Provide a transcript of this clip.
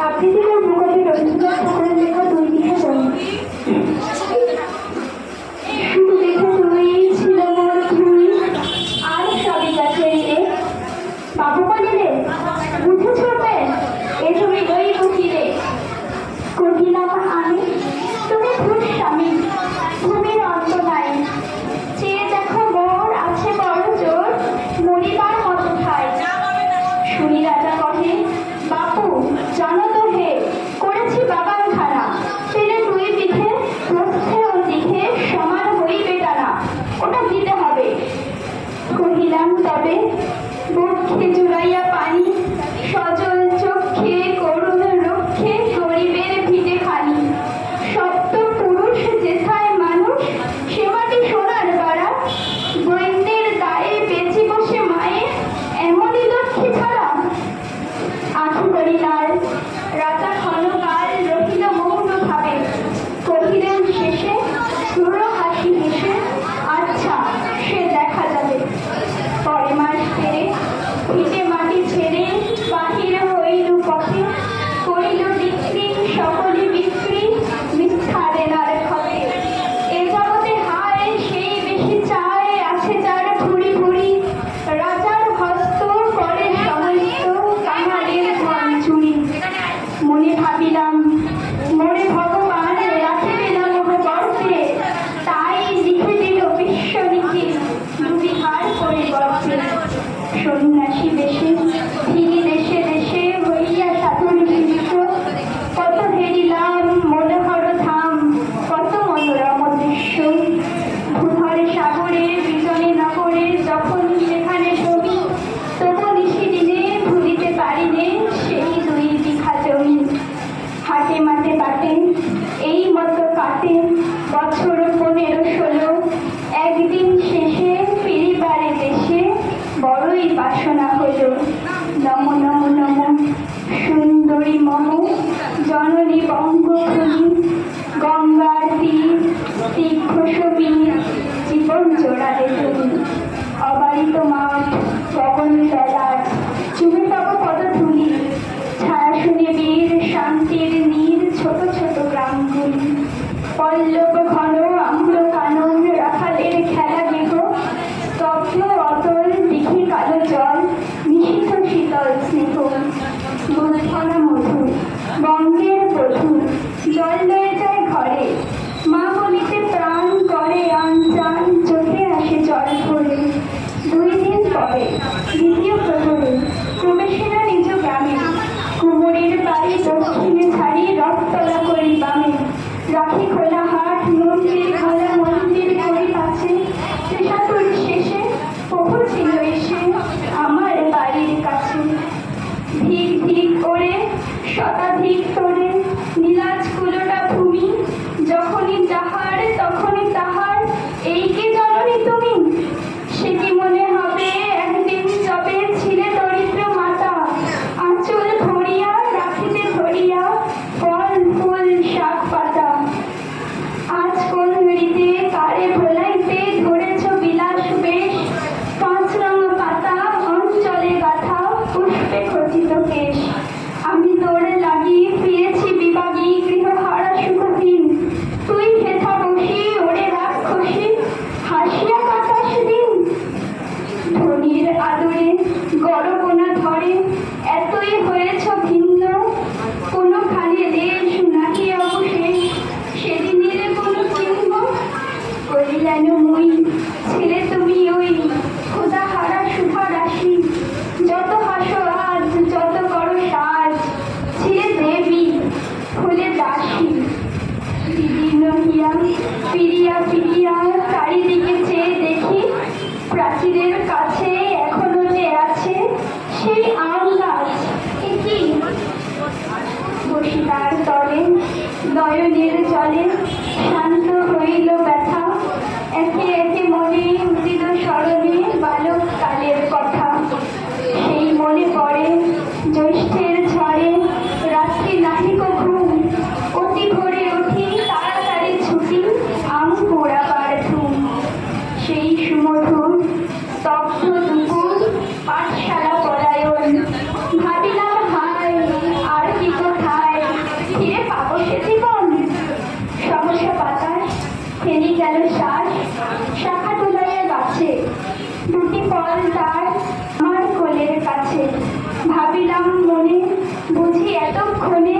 আবৃত্তিকার মোকাবে রবীন্দ্রনাথ ঠাকুরের লেখা দুই বিঘা জমি শুধু দেখা তুমি ছিল মোর তুমি আর সবই কাছে এলে বাবু কালিলে বুঝেছ এ ওই কোকিলে জননী মহ জননী বঙ্গভূমি গঙ্গার তীর তীক্ষ সমীর জীবন জোড়ালে তুমি অবারিত মাঠ গগনতলা pray her heart, no আদরে গড় ধরে, এতই হয়েছ ভিন্ন। কোনো খালি দেশ নাকি অবশেষ, সেদিনের কোনো চিহ্ন করিলেন মই, ছেলে তুমি ওই খোদা হারা শুভা রাশি যত হাসো আজ, যত করো সাজ ছেলে দেবী, খুলে দাসী। দিদি নহিয়া ফিরিয়া ফিরিয়া চারিদিকে চেয়ে দেখি প্রাচীরের কাছে এখনও যে আছে, সেই আম গাছ। কি বসিদার তলে, নয়নের জলে শান্ত হইল ব্যথা। একে একে মনে উদিল স্মরণে বালক কালের কথা। সেই মনে পড়ে ভাবিলাম মনে বুঝি এতক্ষণে